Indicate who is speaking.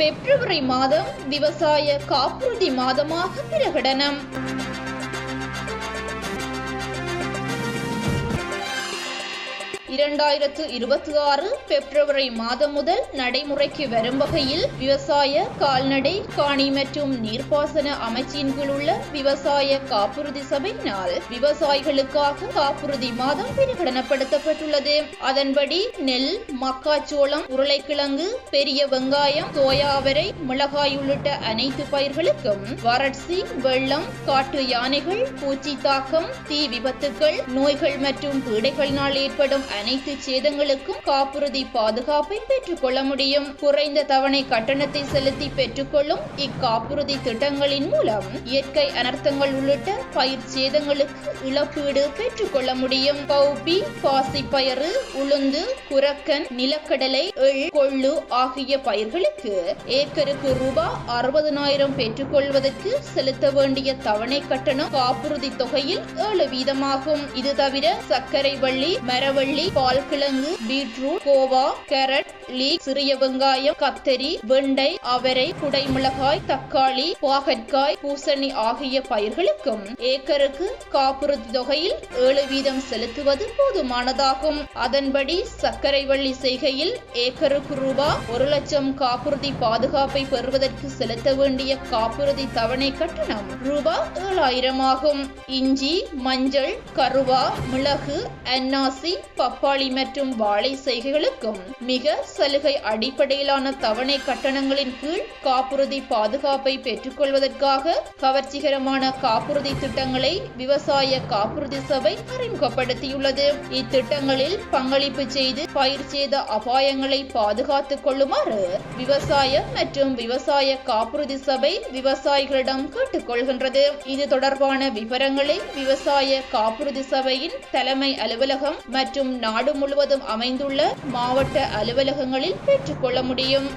Speaker 1: பிப்ரவரி மாதம் விவசாய காப்புறுதி மாதமாக பிரகடனம். இரண்டாயிரத்து இருபத்தி ஆறு பிப்ரவரி மாதம் முதல் நடைமுறைக்கு வரும் வகையில் விவசாய கால்நடை காணி மற்றும் நீர்ப்பாசன அமைச்சின் கீழ் உள்ள விவசாய காப்புறுதி சபையினால் விவசாயிகளுக்காக காப்புறுதி மாதம் பிரகடனப்படுத்தப்பட்டுள்ளது அதன்படி நெல் மக்காச்சோளம் உருளைக்கிழங்கு பெரிய வெங்காயம் சோயாவரை மிளகாய் உள்ளிட்ட அனைத்து பயிர்களுக்கும் வறட்சி வெள்ளம் காட்டு யானைகள் பூச்சி தாக்கம் தீ விபத்துக்கள் நோய்கள் மற்றும் பீடைகளினால் ஏற்படும் அனைத்து சேதங்களுக்கும் காப்புறுதி பாதுகாப்பை பெற்றுக்கொள்ள முடியும். குறைந்த தவணை கட்டணத்தை செலுத்தி பெற்றுக்கொள்ளும் இக்காப்புறுதி திட்டங்களின் மூலம் இயற்கை அனர்த்தங்கள் உள்ளிட்ட பயிர் சேதங்களுக்கு இழப்பீடு பெற்றுக்கொள்ள முடியும். பௌபி பாசிப்பயறு உளுந்து குரக்கன் நிலக்கடலை எள் கொள்ளு ஆகிய பயிர்களுக்கு ஏக்கருக்கு ரூபாய் அறுபதனாயிரம் பெற்றுக்கொள்வதற்கு செலுத்த வேண்டிய தவணை கட்டணம் காப்புறுதி தொகையில் ஏழு வீதமாகும். இது தவிர சர்க்கரை வள்ளி மரவள்ளி பால் கிழங்கு பீட்ரூட் கோவா கேரட் லீக் சிறிய வெங்காயம் கத்தரி வெண்டை அவரை குடைமிளகாய் தக்காளி பாகற்காய் பூசணி ஆகிய பயிர்களுக்கும் ஏக்கருக்கு காப்புறுதி தொகையில் ஏழு வீதம் செலுத்துவது போதுமானதாகும். அதன்படி சர்க்கரை வள்ளி செய்கையில் ஏக்கருக்கு ரூபாய் ஒரு லட்சம் காப்புறுதி பாதுகாப்பை பெறுவதற்கு செலுத்த வேண்டிய காப்புறுதி தவணை கட்டணம் ரூபாய் ஏழாயிரம் ஆகும் இஞ்சி மஞ்சள் கருவா மிளகு அன்னாசி பப்பாளி மற்றும் வாழை செய்கைகளுக்கும் மிக சலுகை அடிப்படையிலான தவணை கட்டணங்களின் கீழ் காப்புறுதி பாதுகாப்பை பெற்றுக்கொள்வதற்காக கவர்ச்சிகரமான காப்புறுதி திட்டங்களை விவசாய காப்புறுதி சபை அறிமுகப்படுத்தியுள்ளது. இத்திட்டங்களில் பங்களிப்பு செய்து பயிர் சேத அபாயங்களை பாதுகாத்துக் கொள்ளுமாறு விவசாய மற்றும் விவசாய காப்புறுதி சபை விவசாயிகளிடம் கேட்டுக்கொள்கின்றது. இது தொடர்பான விவரங்களை விவசாய காப்புறுதி சபையின் தலைமை அலுவலகம் மற்றும் நாடு முழுவதும் அமைந்துள்ள மாவட்ட அலுவலகங்களில் பெற்றுக்கொள்ள முடியும்.